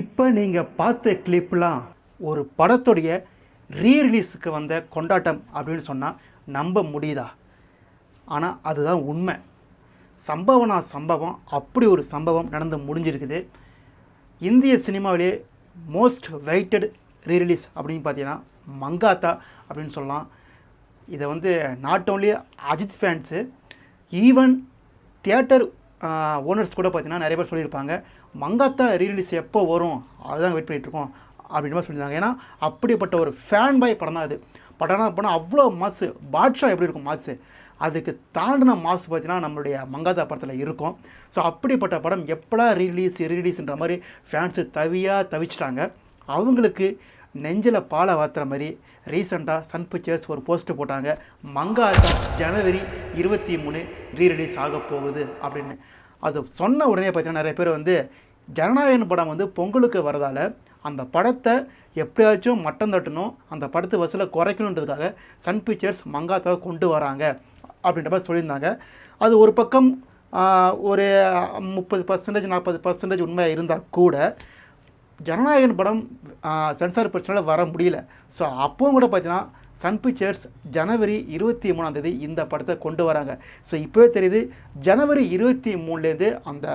இப்போ நீங்கள் பார்த்த கிளிப்லாம் ஒரு படத்துடைய ரீரிலீஸுக்கு வந்த கொண்டாட்டம் அப்படின்னு சொன்னால் நம்ப முடியுதா? ஆனால் அதுதான் உண்மை. சம்பவனா சம்பவம் அப்படி ஒரு சம்பவம் நடந்து முடிஞ்சிருக்குது. இந்திய சினிமாவிலே மோஸ்ட் வெயிட்டட் ரீரிலீஸ் அப்படின்னு பார்த்தீங்கன்னா மங்காத்தா அப்படின்னு சொல்லலாம். இதை வந்து not only Ajith fans even theatre owners கூட பார்த்தீங்கன்னா நிறைய பேர் சொல்லியிருப்பாங்க. மங்காத்தா ரீரிலீஸ் எப்போ வரும் அதுதான் வெயிட் பண்ணிகிட்ருக்கோம் அப்படின்ற மாதிரி சொல்லியிருந்தாங்க. ஏன்னா அப்படிப்பட்ட ஒரு ஃபேன் பாய் படம் தான் அது படம்னா போனால் அவ்வளோ மாசு பாட்ஷா எப்படி இருக்கும் மாசு அதுக்கு தாண்டின மாசு பார்த்தீங்கன்னா நம்மளுடைய மங்காத்தா படத்தில் இருக்கும். ஸோ அப்படிப்பட்ட படம் எப்படா ரீலீஸ் ரிலீஸ்ன்ற மாதிரி ஃபேன்ஸு தவியாக தவிச்சிட்டாங்க. அவங்களுக்கு நெஞ்சில் பாலை வாத்துற மாதிரி ரீசெண்டாக சன் பிக்சர்ஸ் ஒரு போஸ்ட்டு போட்டாங்க. மங்காத்தா ஜனவரி இருபத்தி மூணு ரீரிலீஸ் ஆக போகுது அப்படின்னு. அது சொன்ன உடனே பார்த்தீங்கன்னா நிறைய பேர் வந்து ஜனநாயகன் படம் வந்து பொங்கலுக்கு வரதால் அந்த படத்தை எப்படியாச்சும் மட்டம் தட்டணும் அந்த படத்து வசூலை குறைக்கணுன்றதுக்காக சன் பிக்சர்ஸ் மங்காத்தாவை கொண்டு வராங்க அப்படின்ற மாதிரி சொல்லியிருந்தாங்க. அது ஒரு பக்கம் ஒரு முப்பது பர்சன்டேஜ் நாற்பது பர்சன்டேஜ் உண்மையாக இருந்தால் கூட ஜனநாயகன் படம் சென்சார் பிரச்சனையில் வர முடியல. ஸோ அப்பவும் கூட பார்த்தீங்கன்னா சன் பிக்சர்ஸ் ஜனவரி இருபத்தி மூணாம் தேதி இந்த படத்தை கொண்டு வராங்க. ஸோ இப்போவே தெரியுது ஜனவரி இருபத்தி மூணுலேருந்து அந்த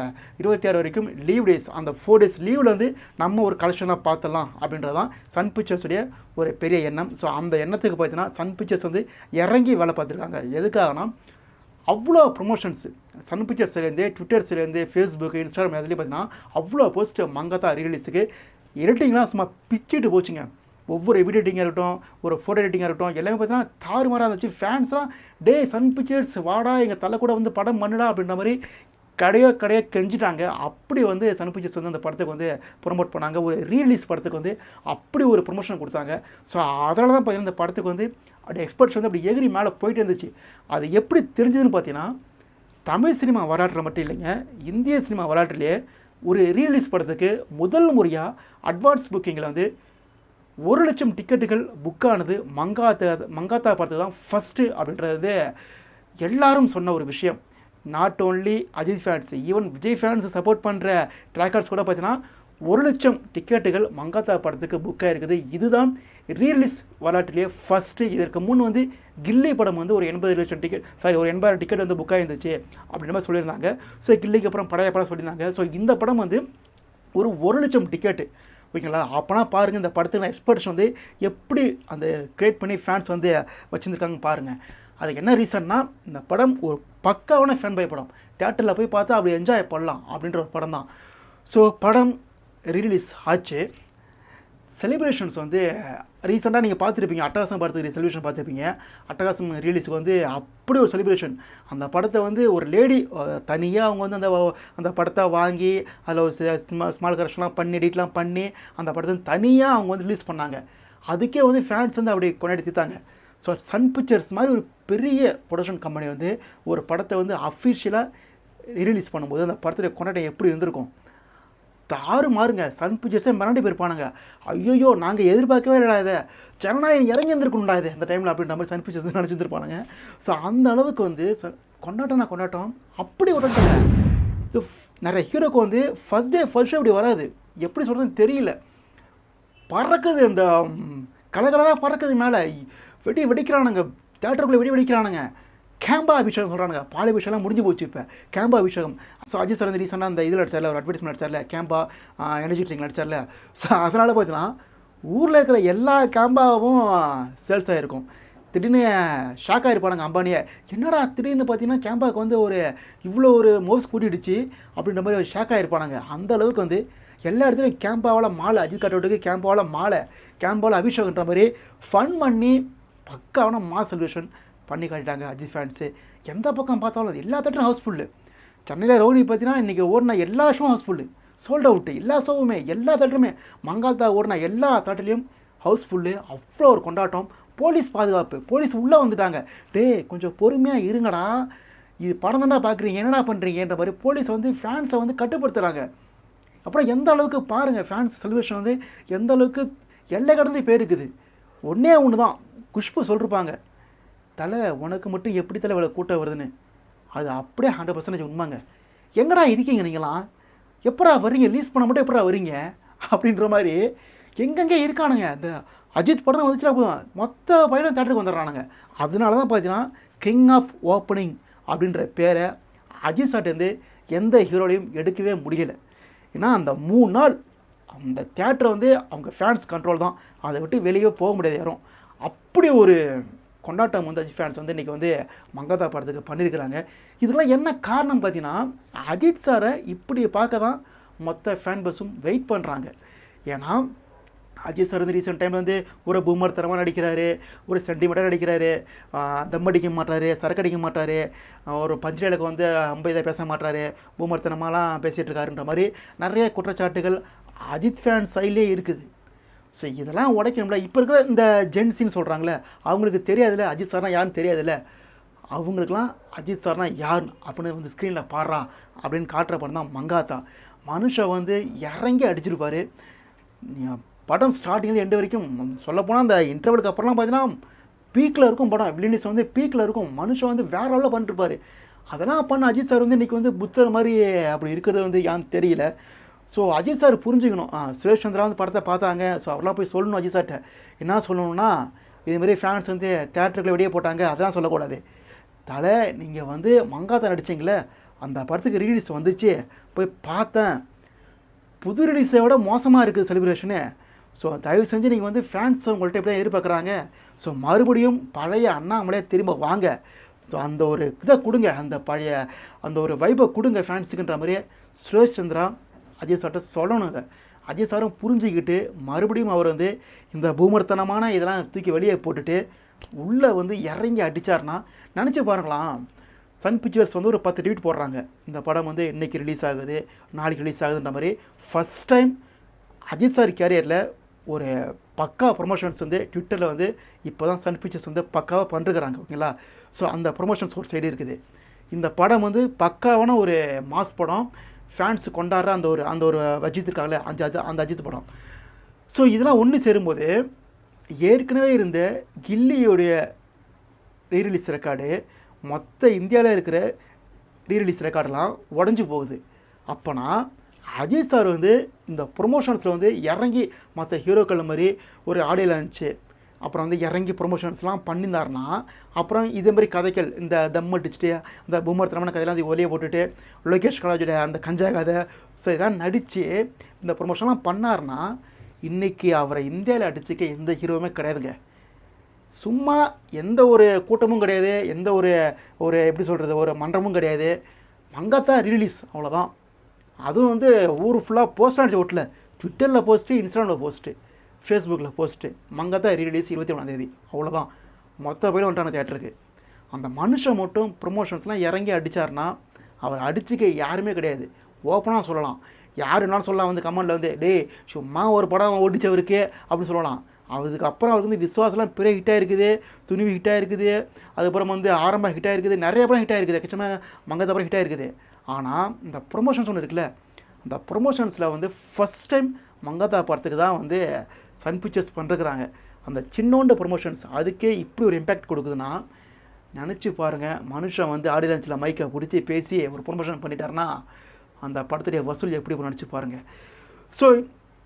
இருபத்தி ஆறு வரைக்கும் லீவ் டேஸ் அந்த ஃபோர் டேஸ் லீவ்லேருந்து நம்ம ஒரு கலெக்ஷனாக பார்த்துடலாம் அப்படின்றது தான் சன் பிக்சர்ஸுடைய ஒரு பெரிய எண்ணம். ஸோ அந்த எண்ணத்துக்கு பார்த்தீங்கன்னா சன் பிக்சர்ஸ் வந்து இறங்கி வேலை பார்த்துருக்காங்க. எதுக்காகனா அவ்வளோ ப்ரொமோஷன்ஸு சன் பிக்சர்ஸ்லேருந்து ட்விட்டர்ஸ்லேருந்து ஃபேஸ்புக் இன்ஸ்டாகிராம் எதுலேயும் பார்த்தீங்கன்னா அவ்வளோ போஸ்ட்டு மங்கத்தா ரீலீஸுக்கு எடிட்டிங்லாம் சும்மா பிச்சுட்டு போச்சுங்க. ஒவ்வொரு எடிட்டிங்காக இருக்கட்டும் ஒரு ஃபோட்டோ எடிட்டிங்காக இருக்கட்டும் எல்லாமே பார்த்தீங்கன்னா தாறுமாறாக இருந்துச்சு. ஃபேன்ஸாக டே சன் பிக்சர்ஸ் வாடா எங்கள் தலை கூட வந்து படம் பண்ணுடா அப்படின்ற மாதிரி கடையோ கடையோ கெஞ்சிட்டாங்க. அப்படி வந்து சன் பிக்சர்ஸ் வந்து அந்த படத்துக்கு வந்து ப்ரொமோட் பண்ணாங்க. ஒரு ரீரிலீஸ் படத்துக்கு வந்து அப்படி ஒரு ப்ரொமோஷன் கொடுத்தாங்க. ஸோ அதனால தான் பார்த்தீங்கன்னா இந்த படத்துக்கு வந்து அப்படி எக்ஸ்பர்ட்ஸ் வந்து அப்படி எகிரி மேலே போயிட்டு இருந்துச்சு. அது எப்படி தெரிஞ்சதுன்னு பார்த்தீங்கன்னா தமிழ் சினிமா வரலாற்றில் மட்டும் இல்லைங்க இந்திய சினிமா வரலாற்றிலே ஒரு ரீரிலீஸ் படத்துக்கு முதல் முறையாக அட்வான்ஸ் புக்கிங்கில் வந்து ஒரு லட்சம் டிக்கெட்டுகள் புக்கானது மங்காத்தா மங்காத்தா படத்துக்கு தான் ஃபஸ்ட்டு அப்படின்றது எல்லாரும் சொன்ன ஒரு விஷயம். Not only Ajith fans even Vijay fans support பண்ணுற ட்ராக்கர்ஸ் கூட பார்த்தீங்கன்னா ஒரு லட்சம் டிக்கெட்டுகள் மங்காத்தா படத்துக்கு புக் ஆகிருக்குது இதுதான் ரீரிலீஸ் வரலாற்றிலேயே ஃபஸ்ட்டு இதற்கு முன் வந்து கில்லி படம் வந்து ஒரு எண்பது லட்சம் டிக்கெட் சாரி ஒரு எண்பதாயிரம் டிக்கெட் வந்து புக் ஆகிருந்துச்சு அப்படின்ற மாதிரி சொல்லியிருந்தாங்க. ஸோ கில்லிக்கு அப்புறம் பழைய படம் சொல்லியிருந்தாங்க. ஸோ இந்த படம் வந்து ஒரு ஒரு லட்சம் டிக்கெட்டு. ஓகேங்களா? அப்போனா பாருங்கள் இந்த படத்துக்கு எக்ஸ்பர்ட்ஸ் வந்து எப்படி அந்த கிரியேட் பண்ணி ஃபேன்ஸ் வந்து வச்சுருந்துருக்காங்க பாருங்கள் அதுக்கு என்ன ரீசன்னா இந்த படம் ஒரு பக்காவான ஃபேன் பை படம். தேட்டரில் போய் பார்த்தா அப்படி என்ஜாய் பண்ணலாம் அப்படின்ற ஒரு படம் தான் ஸோ படம் ரிலீஸ் ஆச்சு. செலிப்ரேஷன்ஸ் வந்து ரீசெண்டாக நீங்கள் பார்த்துருப்பீங்க அட்டகாசம் படத்துக்கு செலிப்ரேஷன் பார்த்துருப்பீங்க. அட்டகாசம் ரிலீஸுக்கு வந்து அப்படி ஒரு செலிப்ரேஷன் அந்த படத்தை வந்து ஒரு லேடி தனியாக அவங்க வந்து அந்த அந்த படத்தை வாங்கி அதில் ஒரு ஸ்மால் கரெக்ஷன்லாம் பண்ணி எடிட்லாம் பண்ணி அந்த படத்தை தனியாக அவங்க வந்து ரிலீஸ் பண்ணாங்க. அதுக்கே வந்து ஃபேன்ஸ் வந்து அப்படி கொண்டாடி தீர்த்தாங்க. ஸோ சன் பிக்சர்ஸ் மாதிரி ஒரு பெரிய ப்ரொடக்ஷன் கம்பெனி வந்து ஒரு படத்தை வந்து அஃபிஷியலாக ரிலீஸ் பண்ணும்போது அந்த படத்துடைய கொண்டாட்டம் எப்படி இருந்திருக்கும்? தாறு மாறுங்க. சன் பிக்சர்ஸே மிரண்டு போயிருப்பானுங்க. ஐயோயோ நாங்கள் எதிர்பார்க்கவே இல்லைடா இதை. ஜனநாயகம் இறங்கி இருந்திருக்கணும்டா இது அந்த டைமில் அப்படின்ற மாதிரி சன் பிக்சர்ஸ் நினச்சிருந்துருப்பானுங்க. ஸோ அந்த அளவுக்கு வந்து ச- கொண்டாட்டம்னா கொண்டாட்டம். அப்படி கொண்டாட்டங்க இது நிறைய ஹீரோக்கு வந்து ஃபஸ்ட் டே ஃபர்ஸ்ட் ஷோ இப்படி வராது. எப்படி சொல்கிறதுன்னு தெரியல. பறக்குது இந்த கலகலராக பறக்குது மேலே. வெடி வெடிக்கிறானுங்க. தேட்டருக்குள்ளே வெடி வெடிக்கிறானுங்க. கேம்பா அபிஷேகம் சொல்கிறாங்க பால் அபிஷேகம் முடிஞ்சு போச்சு இப்போ. கேம்பா அபிஷேகம். ஸோ அஜித் சார் வந்து ரீசெண்டாக அந்த இதில் நடிச்சார்ல ஒரு அட்வர்டைஸ்மெண்ட் அடிச்சார்ல கேம்பா எனர்ஜி ட்ரிங்க் நடிச்சார்ல ஸோ அதனால் பார்த்தீங்கன்னா ஊரில் இருக்கிற எல்லா கேம்பாவும் சேல்ஸ் ஆகிருக்கும் திடீர்னு ஷாக் ஆகிருப்பானுங்க அம்பானியை. என்னடா திடீர்னு பார்த்தீங்கன்னா கேம்பாவுக்கு வந்து ஒரு இவ்வளோ ஒரு மோஸ் கூட்டிடுச்சு அப்படின்ற மாதிரி ஷாக் ஆகிருப்பானாங்க அந்த அளவுக்கு வந்து எல்லா இடத்துலையும் கேம்பாவால் மாலை அஜித் காட்டோட்டுக்கு கேம்பாவால் மாலை கேம்பாவில் அபிஷேகன்ற மாதிரி ஃபன் பண்ணி பக்காவான மாஸ் செலிப்ரேஷன் பண்ணி காட்டிட்டாங்க அஜித் ஃபேன்ஸு எந்த பக்கம் பார்த்தாலும் எல்லா தேட்டரும் ஹவுஸ்ஃபுல்லு சென்னையில் ரவுனி பார்த்தீங்கன்னா இன்றைக்கி ஓடின எல்லா ஷோவும் ஹவுஸ்ஃபுல்லு சோல்ட் அவுட்டு எல்லா ஷோவுமே எல்லா தேட்டருமே மங்காத்தா ஓடின எல்லா தேட்டர்லேயும் ஹவுஸ்ஃபுல்லு அவ்வளோ ஒரு கொண்டாட்டம். போலீஸ் பாதுகாப்பு. போலீஸ் உள்ளே வந்துட்டாங்க. டேய் கொஞ்சம் பொறுமையாக இருங்கடா. இது படம் தானடா பார்க்குறீங்க என்னடா பண்ணுறீங்கன்ற மாதிரி போலீஸ் வந்து ஃபேன்ஸை வந்து கட்டுப்படுத்துகிறாங்க அப்புறம் எந்த அளவுக்கு பாருங்கள் ஃபேன்ஸ் செலிப்ரேஷன் வந்து எந்த அளவுக்கு எல்லை கடந்து போயிருக்குது. ஒன்றே ஒன்று தான் குஷ்பு சொல்லிருப்பாங்க. தலை உனக்கு மட்டும் எப்படி தலை இவ்வளோ கூட்டம் வருதுன்னு? அது அப்படியே ஹண்ட்ரட் பர்சன்டேஜ் உண்மைங்க. எங்கடா இருக்கீங்க நீங்களாம்? எப்படா வரீங்க லீஸ் பண்ண மட்டும் எப்படா வரீங்க அப்படின்ற மாதிரி எங்கெங்கே இருக்கானுங்க? இந்த அஜித் படம் வந்துச்சுன்னா போதும். மொத்த பையனும் தேட்டருக்கு வந்துடுறானுங்க. அதனால தான் பார்த்தீங்கன்னா கிங் ஆஃப் ஓப்பனிங் அப்படின்ற பேரை அஜித் சார்ட்டேருந்து எந்த ஹீரோலையும் எடுக்கவே முடியலை. ஏன்னா அந்த மூணு நாள் அந்த தேட்டரை வந்து அவங்க ஃபேன்ஸ் கண்ட்ரோல் தான். அதை விட்டு வெளியே போக முடியாது யாரும் அப்படி ஒரு கொண்டாட்டம் வந்து அஜித் ஃபேன்ஸ் வந்து இன்றைக்கி வந்து மங்காதா படத்துக்கு பண்ணியிருக்கிறாங்க இதெல்லாம் என்ன காரணம் பார்த்தீங்கன்னா அஜித் சாரை இப்படி பார்க்க தான் மொத்த ஃபேன் பஸ்ஸும் வெயிட் பண்ணுறாங்க ஏன்னா அஜித் சார் வந்து ரீசெண்ட் டைமில் வந்து ஒரு பூமர் தரமாக நடிக்கிறாரு ஒரு சென்டிமீட்டர் நடிக்கிறாரு தம் அடிக்க மாட்டாரு சரக்கு அடிக்க மாட்டாரு ஒரு பஞ்சிலைக்கு வந்து ஐம்பதாக பேச மாட்டாரு பூமர் தனமாலாம் பேசிகிட்டு இருக்காருன்ற மாதிரி நிறைய குற்றச்சாட்டுகள் அஜித் ஃபேன் சைட்லேயே இருக்குது. ஸோ இதெல்லாம் உடைக்கணும்ல. இப்போ இருக்கிற இந்த ஜென்ஸின்னு சொல்கிறாங்களே அவங்களுக்கு தெரியாதுல்ல அஜித் சார்னா யாருன்னு தெரியாதுல்ல. அவங்களுக்குலாம் அஜித் சார்னா யார்? அப்படின்னு வந்து ஸ்க்ரீனில் பாடுறா அப்படின்னு காட்டுற படம் தான் மங்காத்தா. மனுஷன் வந்து இறங்கி அடிச்சிருப்பார். படம் ஸ்டார்டிங்லேருந்து எண்டு வரைக்கும் சொல்லப்போனால் அந்த இன்டர்வலுக்கு அப்புறம்லாம் பார்த்தீங்கன்னா பீக்கில் இருக்கும் படம். வில்லினிஸ் வந்து பீக்கில் இருக்கும். மனுஷன் வந்து வேற லெவலில் பண்ணிருப்பார் அதெல்லாம் பண்ண அஜித் சார் வந்து இன்றைக்கி வந்து புத்தர் மாதிரி அப்படி இருக்கிறது வந்து ஏன்னு தெரியல. ஸோ அஜித் சார் புரிஞ்சுக்கணும். சுரேஷ் சந்திரா வந்து படத்தை பார்த்தாங்க. ஸோ அவரெல்லாம் போய் சொல்லணும் அஜித் சார்கிட்ட என்ன சொல்லணும்னா இதுமாரி ஃபேன்ஸ் வந்து தேட்டருக்குள்ள வெளியே போட்டாங்க. அதெல்லாம் சொல்லக்கூடாது. தலை நீங்கள் வந்து மங்காத்தா நடிச்சிங்களே அந்த படத்துக்கு ரிலீஸ் வந்துச்சு. போய் பார்த்தேன். புது ரிலீஸை விட மோசமாக இருக்குது செலிப்ரேஷனு ஸோ தயவு செஞ்சு நீங்கள் வந்து ஃபேன்ஸ் உங்கள்கிட்ட எப்படி தான் எதிர்பார்க்குறாங்க. ஸோ மறுபடியும் பழைய அண்ணாமலையே திரும்ப வாங்க. ஸோ அந்த ஒரு இதை கொடுங்க. அந்த பழைய அந்த ஒரு வைபை கொடுங்க ஃபேன்ஸுக்குன்ற மாதிரியே. சுரேஷ் சந்திரா அஜய் சார்கிட்ட சொல்லணும் அதை. அஜய் சாரும் புரிஞ்சுக்கிட்டு மறுபடியும் அவர் வந்து இந்த பூமர்த்தனமான இதெல்லாம் தூக்கி வெளியே போட்டுட்டு உள்ளே வந்து இறங்கி அடித்தார்னா நினச்சி பாருங்களாம் சன் பிக்சர்ஸ் வந்து ஒரு பத்து ட்வீட் போடுறாங்க. இந்த படம் வந்து இன்றைக்கி ரிலீஸ் ஆகுது நாளைக்கு ரிலீஸ் ஆகுதுன்ற மாதிரி. ஃபஸ்ட் டைம் அஜித் சார் கேரியரில் ஒரு பக்கா ப்ரொமோஷன்ஸ் வந்து ட்விட்டரில் வந்து இப்போ தான் சன் பிக்சர்ஸ் வந்து பக்காவாக பண்ணிருக்கிறாங்க ஓகேங்களா? ஸோ அந்த ப்ரொமோஷன்ஸ் ஒரு சைடு இருக்குது. இந்த படம் வந்து பக்காவான ஒரு மாஸ் படம். ஃபேன்ஸ் கொண்டாடுற அந்த ஒரு அந்த ஒரு அஜித் இருக்காங்களே அந்த அது அந்த அஜித் படம். ஸோ இதெல்லாம் ஒன்று சேரும்போது ஏற்கனவே இருந்த கில்லியோடைய ரீரிலீஸ் ரெக்கார்டு மொத்த இந்தியாவில் இருக்கிற ரீரிலீஸ் ரெக்கார்டெல்லாம் உடஞ்சி போகுது. அப்போனா அஜித் சார் வந்து இந்த ப்ரொமோஷன்ஸில் வந்து இறங்கி மற்ற ஹீரோக்கள் மாதிரி ஒரு ஆடியோ இருந்துச்சு. அப்புறம் வந்து இறங்கி ப்ரொமோஷன்ஸ்லாம் பண்ணியிருந்தாருன்னா அப்புறம் இதே மாதிரி கதைகள் இந்த தம் அடிச்சுட்டு இந்த பூமர் கதையெல்லாம் வந்து ஒலியை போட்டுட்டு லோகேஷ் கலாஜோட அந்த கஞ்சா கதை ஸோ இதெல்லாம் நடித்து இந்த ப்ரொமோஷன்லாம் பண்ணாருன்னா இன்றைக்கி அவரை இந்தியாவில் அடிச்சுக்க எந்த ஹீரோவுமே கிடையாதுங்க. சும்மா எந்த ஒரு கூட்டமும் கிடையாது எந்த ஒரு ஒரு எப்படி சொல்கிறது ஒரு மன்றமும் கிடையாது. மங்காத்தான் ரிலீஸ் அவ்வளோதான் அதுவும் வந்து ஊர் ஃபுல்லாக போஸ்ட் அடிச்சு ஓட்டல. ட்விட்டரில் போஸ்ட்டு இன்ஸ்டாகிராமில் போஸ்ட்டு ஃபேஸ்புக்கில் போஸ்ட்டு மங்காத்தா ரிலீஸ் இருபத்தி ஒன்றாந்தேதி அவ்வளோதான் மொத்த பேரும் வந்துட்டான தேட்டருக்கு அந்த மனுஷன் மட்டும் ப்ரொமோஷன்ஸ்லாம் இறங்கி அடித்தார்னா அவர் அடிச்சுக்க யாருமே கிடையாது. ஓப்பனாக சொல்லலாம். யார் என்னாலும் சொல்லலாம் வந்து கமெண்டில் வந்து டேய் சும்மா ஒரு படம் ஓடிச்சவருக்கு அப்படின்னு சொல்லலாம். அதுக்கப்புறம் அவருக்கு வந்து விஸ்வாசம்லாம் பெரிய ஹிட்டாக இருக்குது துணிவு ஹிட்டாக இருக்குது அதுக்கப்புறம் வந்து ஆரம்ப ஹிட்டாக இருக்குது நிறைய படம் ஹிட்டாக இருக்குது கச்சமாக மங்கத்தப்புறம் படம் ஹிட்டாக இருக்குது ஆனால் இந்த ப்ரொமோஷன்ஸ் ஒன்று இருக்குல்ல அந்த ப்ரொமோஷன்ஸில் வந்து ஃபஸ்ட் டைம் மங்காத்தா படத்துக்கு தான் வந்து சன் பிக்சர்ஸ் பண்ணுறாங்க அந்த சின்னோண்ட ப்ரொமோஷன்ஸ் அதுக்கே இப்படி ஒரு இம்பேக்ட் கொடுக்குதுன்னா நினச்சி பாருங்கள் மனுஷன் வந்து ஆடியன்ஸில் மைக்கை பிடிச்சி பேசி ஒரு ப்ரொமோஷன் பண்ணிட்டாருன்னா அந்த படத்துடைய வசூல் எப்படி நினச்சி பாருங்கள் ஸோ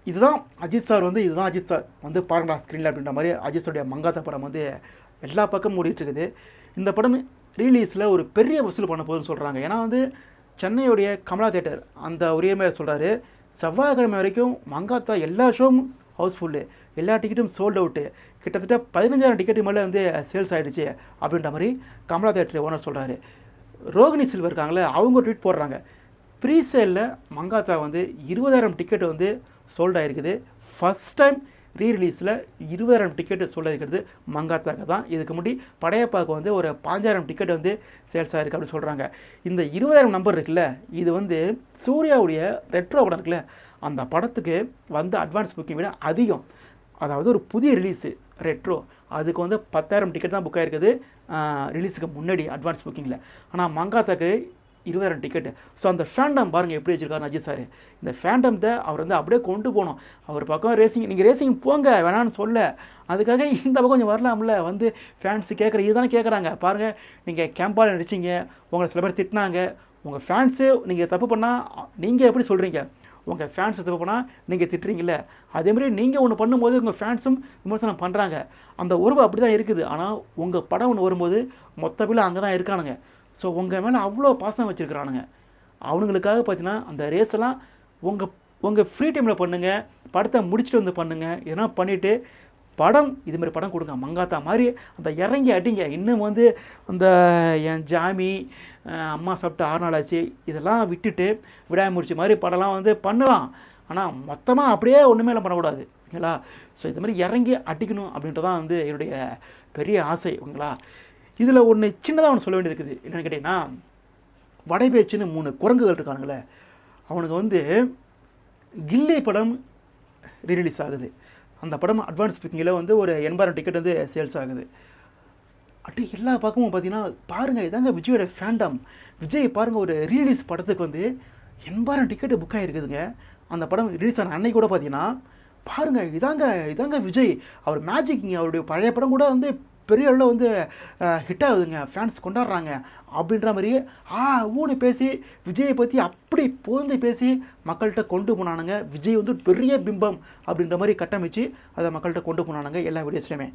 இதுதான் அஜித் சார் வந்து இதுதான் அஜித் சார் வந்து பாருங்களா ஸ்க்ரீனில் அப்படின்ற மாதிரி அஜித் சாருடைய மங்காத்த படம் வந்து எல்லா பக்கமும் ஓடிட்டு இருக்குது இந்த படம் ரிலீஸில் ஒரு பெரிய வசூல் பண்ண போகுதுன்னு சொல்கிறாங்க ஏன்னா வந்து சென்னையுடைய கமலா தேட்டர் அந்த உரிமையை சொல்கிறாரு செவ்வாய்க்கிழமை வரைக்கும் மங்காத்தா எல்லா ஷோவும் ஹவுஸ்ஃபுல்லு எல்லா டிக்கெட்டும் சோல்ட் அவுட்டு கிட்டத்தட்ட பதினஞ்சாயிரம் டிக்கெட்டு மேலே வந்து சேல்ஸ் ஆகிடுச்சு அப்படின்ற மாதிரி கமலா தேட்டர் ஓனர் சொல்கிறாரு ரோகிணி சில்வர் இருக்காங்களே அவங்க ட்வீட் போடுறாங்க. ப்ரீ சேலில் மங்காத்தா வந்து இருபதாயிரம் டிக்கெட் வந்து சோல்ட் ஆகிருக்குது ஃபஸ்ட் டைம் ரீ ரிலீஸில் இருபதாயிரம் டிக்கெட்டு சோல்ட் ஆகிருக்கிறது மங்காத்தாக்கு தான். இதுக்கு முன்னாடி படையப்பாக்கு வந்து ஒரு பாஞ்சாயிரம் டிக்கெட் வந்து சேல்ஸ் ஆகிருக்கு அப்படின்னு சொல்கிறாங்க இந்த இருபதாயிரம் நம்பர் இருக்குல்ல இது வந்து சூர்யாவுடைய ரெட்ரோ படம் இருக்குல்ல அந்த படத்துக்கு வந்த அட்வான்ஸ் புக்கிங் விட அதிகம். அதாவது ஒரு புதிய ரிலீஸு ரெட்ரோ அதுக்கு வந்து பத்தாயிரம் டிக்கெட் தான் புக் ஆகிருக்குது ரிலீஸுக்கு முன்னாடி அட்வான்ஸ் புக்கிங்கில் ஆனால் மங்காத்தாக்கு இருபதாயிரம் டிக்கெட்டு ஸோ அந்த ஃபேண்டம் பாருங்கள் எப்படி வச்சுருக்காரு அஜித் சார் இந்த ஃபேண்டம்த்தை அவர் வந்து அப்படியே கொண்டு போகணும் அவர் பக்கம் ரேசிங் நீங்கள் ரேசிங் போங்க வேணான்னு சொல்ல. அதுக்காக இந்த பக்கம் கொஞ்சம் வரலாம்ல. வந்து ஃபேன்ஸு கேட்குற இதுதானே கேட்குறாங்க பாருங்கள் நீங்கள் கேம்பால் நடிச்சிங்க உங்களை சில பேர் திட்டினாங்க. உங்கள் ஃபேன்ஸு நீங்கள் தப்பு பண்ணால் நீங்கள் எப்படி சொல்கிறீங்க உங்கள் ஃபேன்ஸ் தப்பு பண்ணால் நீங்கள் திட்டுறீங்கல்ல. அதேமாதிரி நீங்கள் ஒன்று பண்ணும்போது உங்கள் ஃபேன்ஸும் விமர்சனம் பண்ணுறாங்க அந்த உறவு அப்படி தான் இருக்குது. ஆனால் உங்கள் படம் ஒன்று வரும்போது மொத்த பிள்ளை அங்கே தான் இருக்கானுங்க. ஸோ உங்கள் மேலே அவ்வளோ பாசம் வச்சுருக்கிறானுங்க. அவனுங்களுக்காக பார்த்தீங்கன்னா அந்த ரேஸெல்லாம் உங்கள் உங்கள் ஃப்ரீ டைமில் பண்ணுங்கள் படத்தை முடிச்சுட்டு வந்து பண்ணுங்கள் இதெல்லாம் பண்ணிவிட்டு படம் இதுமாரி படம் கொடுங்க. மங்காத்தா மாதிரி அந்த இறங்கி அடிங்க. இன்னும் வந்து அந்த என் ஜாமி அம்மா சாப்பிட்டு ஆறு நாள் ஆச்சு இதெல்லாம் விட்டுட்டு விடாமுடிச்சு மாதிரி படம்லாம் வந்து பண்ணலாம். ஆனால் மொத்தமாக அப்படியே ஒன்றுமே இல்லை பண்ணக்கூடாது. ஓகேங்களா? ஸோ இது மாதிரி இறங்கி அடிக்கணும் அப்படின்றதான் வந்து என்னுடைய பெரிய ஆசை. ஓகேங்களா? இதில் ஒன்று சின்னதாக ஒன்று சொல்ல வேண்டியது இருக்குது. என்னென்னு கேட்டிங்கன்னா வடைபேச்சுன்னு மூணு குரங்குகள் இருக்கானுங்களே அவனுக்கு வந்து கில்லி படம் ரீரிலீஸ் ஆகுது. அந்த படம் அட்வான்ஸ் புக்கிங்கில் வந்து ஒரு எண்பதாயிரம் டிக்கெட் வந்து சேல்ஸ் ஆகுது. அப்படியே எல்லா பக்கமும் பார்த்தீங்கன்னா பாருங்கள் இதாங்க விஜயோட ஃபேண்டம் விஜய் பாருங்கள் ஒரு ரீலீஸ் படத்துக்கு வந்து எண்பதாயிரம் டிக்கெட்டு புக் ஆகிருக்குதுங்க அந்த படம் ரிலீஸ் ஆன அன்னைக்கு கூட பார்த்தீங்கன்னா பாருங்கள் இதாங்க இதாங்க விஜய். அவர் மேஜிக்ங்க அவருடைய பழைய படம் கூட வந்து பெரிய அளவில் வந்து ஹிட் ஆகுதுங்க. ஃபேன்ஸ் கொண்டாடுறாங்க. அப்படின்ற மாதிரி ஆ ஊனு பேசி விஜயை பற்றி அப்படி புகழ்ந்து பேசி மக்கள்கிட்ட கொண்டு போனானுங்க. விஜய் வந்து பெரிய பிம்பம் அப்படின்ற மாதிரி கட்டமைச்சு அதை மக்கள்கிட்ட கொண்டு போனானுங்க எல்லா வீடியோஸ்லையுமே.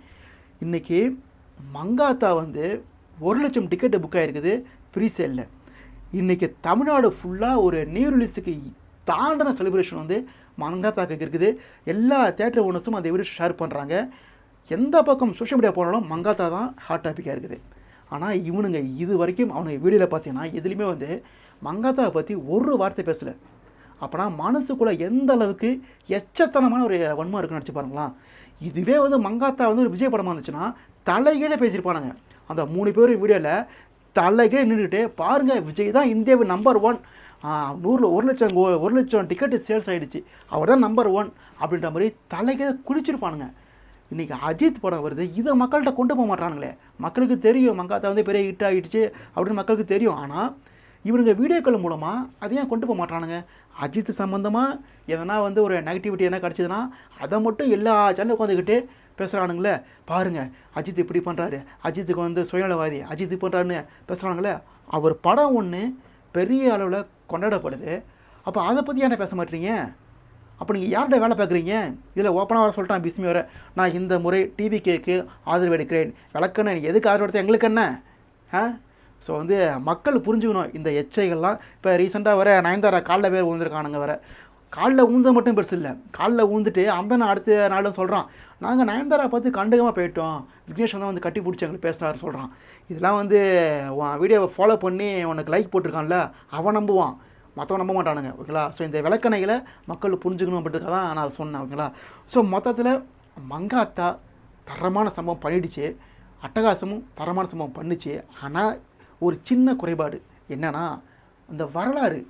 இன்றைக்கி மங்காத்தா வந்து ஒரு லட்சம் டிக்கெட்டு புக் ஆகிருக்குது ப்ரீ சேலில் இன்றைக்கி தமிழ்நாடு ஃபுல்லாக ஒரு நியூ ரிலீஸுக்கு தாண்டின செலிப்ரேஷன் வந்து மங்காத்தாக்கு இருக்குது. எல்லா தேட்டர் ஓனர்ஸும் அந்த வீடியோ ஷேர் பண்ணுறாங்க எந்த பக்கம் சோஷியல் மீடியா போனாலும் மங்காத்தா தான் ஹாட் டாப்பிக்காக இருக்குது. ஆனால் இவனுங்க இது வரைக்கும் அவனுங்க வீடியோவில் பார்த்தீங்கன்னா எதுலேயுமே வந்து மங்காத்தாவை பற்றி ஒரு வார்த்தை பேசலை. அப்போனா மனசுக்குள்ளே எந்த அளவுக்கு எச்சத்தனமான ஒரு வன்மம் இருக்குன்னு நினச்சி பாருங்களேன். இதுவே வந்து மங்காத்தா வந்து ஒரு விஜய் படமாக இருந்துச்சுன்னா தலைகீழே பேசியிருப்பானுங்க. அந்த மூணு பேரும் வீடியோவில் தலைகே நின்றுட்டு பாருங்கள் விஜய் தான் இந்தியாவின் நம்பர் ஒன் நூறில் ஒரு லட்சம் ஒரு லட்சம் டிக்கெட்டு சேல்ஸ் ஆகிடுச்சு அவர் தான் நம்பர் ஒன் அப்படின்ற மாதிரி தலைக்கே குளிச்சிருப்பானுங்க இன்றைக்கி அஜித் படம் வருது இதை மக்கள்கிட்ட கொண்டு போக மாட்டானுங்களே மக்களுக்கு தெரியும் மங்காத்தா வந்து பெரிய ஹிட் ஆகிடுச்சு அப்படின்னு மக்களுக்கு தெரியும். ஆனால் இவனுங்க வீடியோக்கள் மூலமாக அதை ஏன் கொண்டு போக மாட்டானுங்க அஜித் சம்மந்தமாக எதனா வந்து ஒரு நெகட்டிவிட்டி எதனா கிடச்சிதுன்னா அதை மட்டும் எல்லா சேனலும் உட்காந்துக்கிட்டு பேசுகிறானுங்களே பாருங்கள் அஜித் இப்படி பண்ணுறாரு அஜித்துக்கு வந்து சுயநலவாதி அஜித் பண்ணுறாருன்னு பேசுகிறானுங்களே அவர் படம் ஒன்று பெரிய அளவில் கொண்டாடப்படுது. அப்போ அதை பற்றி என்ன பேச மாட்டீங்க? அப்போ நீங்கள் யார்கிட்ட வேலை பார்க்குறீங்க? இதில் ஓப்பனாக வர சொல்லிட்டான் பிஸ்மி வர. நான் இந்த முறை டிவி கேக்கு ஆதரவு எடுக்கிறேன். விளக்கண்ணே நீ எதுக்கு ஆதரவு எடுத்த எங்களுக்கு என்ன? ஆ? ஸோ வந்து மக்கள் புரிஞ்சுக்கணும். இந்த எச்சைகள்லாம் இப்போ ரீசெண்டாக வர நயன்தாரா காலில் பேர் விழுந்திருக்கானுங்க வர காலில் ஊந்த மட்டும் பெருசு இல்லை. காலில் ஊந்துட்டு அந்த நான் அடுத்த நாளும் சொல்கிறான் நாங்கள் நயன்தாரா பார்த்து கண்டுகமாக போயிட்டோம். விக்னேஷ் வந்து வந்து கட்டி பிடிச்சி எங்களுக்கு பேசினார் சொல்கிறான் இதெல்லாம் வந்து உன் வீடியோவை ஃபாலோ பண்ணி உனக்கு லைக் போட்டிருக்கான்ல. அவன் நம்புவான். மற்றவங்க நம்ப மாட்டானுங்க ஓகேங்களா ஸோ இந்த விளக்கணைகளை மக்கள் புரிஞ்சுக்கணும் அப்படின்றதுக்காக தான் நான் அதை சொன்னேன் ஓகேங்களா ஸோ மொத்தத்தில் மங்காத்தா தரமான சம்பவம் பண்ணிடுச்சு அட்டகாசமும் தரமான சம்பவம் பண்ணுச்சு. ஆனால் ஒரு சின்ன குறைபாடு என்னென்னா அந்த வரலாறு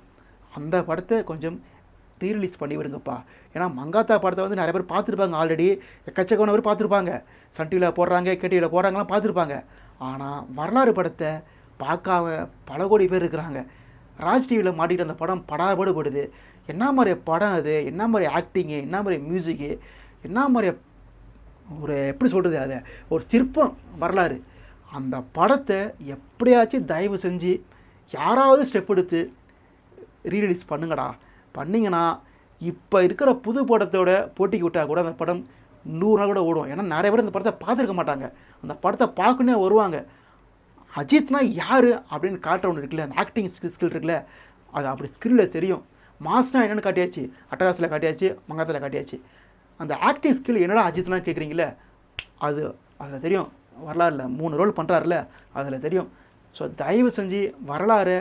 அந்த படத்தை கொஞ்சம் ரீரிலீஸ் பண்ணி விடுங்கப்பா. ஏன்னா மங்காத்தா படத்தை வந்து நிறைய பேர் பார்த்துருப்பாங்க ஆல்ரெடி எக்கச்சக்கமான பேர் பார்த்துருப்பாங்க. சன் டிவியில் போடுறாங்க கேடிவியில் போடுறாங்கலாம் பார்த்துருப்பாங்க. ஆனால் வரலாறு படத்தை பார்க்காம பல கோடி பேர் இருக்கிறாங்க. ராஜ் டிவியில் மாட்டிட்டு அந்த படம் படாபாடு படுது என்ன மாதிரி படம் அது? என்ன மாதிரி ஆக்டிங்கு என்ன மாதிரி மியூசிக்கு என்ன மாதிரி ஒரு எப்படி சொல்கிறது அதை? ஒரு சிற்பம் வரலாறு. அந்த படத்தை எப்படியாச்சும் தயவு செஞ்சு யாராவது ஸ்டெப் எடுத்து ரீரிலீஸ் பண்ணுங்கடா. பண்ணிங்கன்னா இப்போ இருக்கிற புது படத்தோட போட்டிக்கு விட்டால் கூட அந்த படம் நூறு நாள் கூட ஓடும். ஏன்னா நிறைய பேர் இந்த படத்தை பார்த்துருக்க மாட்டாங்க. அந்த படத்தை பார்க்குன்னே வருவாங்க. அஜித்னா யார் அப்படின்னு காட்டுற ஒன்று இருக்குல்ல அந்த ஆக்டிங் ஸ்கில் இருக்குல்ல அது அப்படி ஸ்கில்லில் தெரியும். மாஸ்னா என்னென்னு காட்டியாச்சு? அட்டகாசில் காட்டியாச்சு மங்காத்தில் காட்டியாச்சு. அந்த ஆக்டிங் ஸ்கில் என்னடா அஜித்லாம் கேட்குறீங்களே அது அதில் தெரியும். வரலாறுல மூணு ரோல் பண்ணுறாருல அதில் தெரியும். ஸோ தயவு செஞ்சு வரலாறை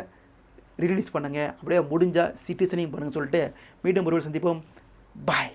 ரிலீஸ் பண்ணுங்கள் அப்படியே முடிஞ்சால் சிட்டிசனையும் பண்ணுங்கன்னு சொல்லிட்டு மீண்டும் ஒருவர் சந்திப்போம். பாய்